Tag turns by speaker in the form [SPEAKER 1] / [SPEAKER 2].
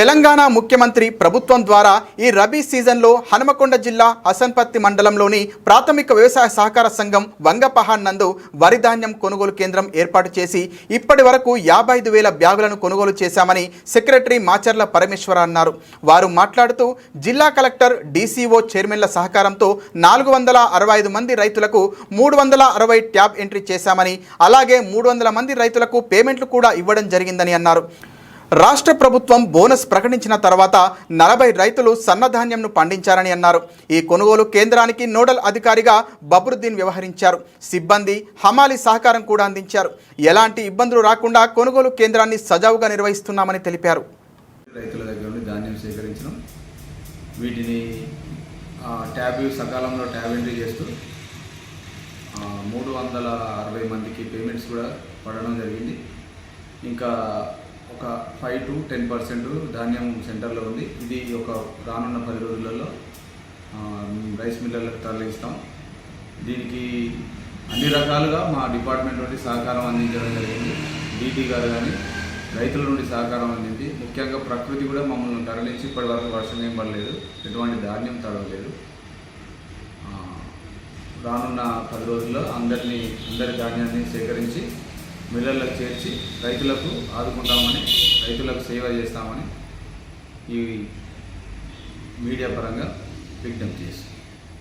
[SPEAKER 1] తెలంగాణ ముఖ్యమంత్రి ప్రభుత్వం ద్వారా ఈ రబీ సీజన్లో హనుమకొండ జిల్లా హసన్పత్తి మండలంలోని ప్రాథమిక వ్యవసాయ సహకార సంఘం వంగపహాన్ నందు వరిధాన్యం కొనుగోలు కేంద్రం ఏర్పాటు చేసి ఇప్పటి వరకు యాభై ఐదు వేల బ్యాగులను కొనుగోలు చేశామని సెక్రటరీ మాచర్ల పరమేశ్వర అన్నారు. వారు మాట్లాడుతూ జిల్లా కలెక్టర్ డీసీఓ చైర్మన్ల సహకారంతో నాలుగు వందల అరవై ఐదు మంది రైతులకు మూడు వందల అరవై ట్యాబ్ ఎంట్రీ చేశామని అలాగే మూడు వందల మంది రైతులకు పేమెంట్లు కూడా ఇవ్వడం జరిగిందని అన్నారు. రాష్ట్ర ప్రభుత్వం బోనస్ ప్రకటించిన తర్వాత నలభై రైతులు సన్నధాన్యంను పండించారని అన్నారు. ఈ కొనుగోలు కేంద్రానికి నోడల్ అధికారిగా బబ్రుద్దీన్ వ్యవహరించారు. సిబ్బంది హమాలి సహకారం కూడా అందించారు. ఎలాంటి ఇబ్బందులు రాకుండా కొనుగోలు కేంద్రాన్ని సజావుగా నిర్వహిస్తున్నామని తెలిపారు.
[SPEAKER 2] రైతుల దగ్గర నుండి ధాన్యం సేకరించడం వీటిని ట్యాబ్ సకాలంలో ట్యాబ్ ఎంట్రీ చేస్తూ మూడు వందల అరవై మందికి పేమెంట్స్ కూడా పడడం జరిగింది. ఇంకా ఒక ఫైవ్ టు టెన్ పర్సెంట్ ధాన్యం సెంటర్లో ఉంది. ఇది ఒక రానున్న పది రోజులలో రైస్ మిల్లర్లకు తరలిస్తాం. దీనికి అన్ని రకాలుగా మా డిపార్ట్మెంట్ నుండి సహకారం అందించడం జరిగింది. డీటీ గారు కానీ రైతుల నుండి సహకారం అందింది ముఖ్యంగా ప్రకృతి కూడా మమ్మల్ని తరలించి ఇప్పటివరకు వర్షం ఏం పడలేదు. ఎటువంటి ధాన్యం తడవలేదు రానున్న పది రోజుల్లో అందరినీ అందరి ధాన్యాన్ని సేకరించి మిల్లర్లకు చేర్చి రైతులకు ఆదుకుంటామని రైతులకు సేవ చేస్తామని ఈ మీడియా పరంగా విజ్ఞప్తి చేస్తాం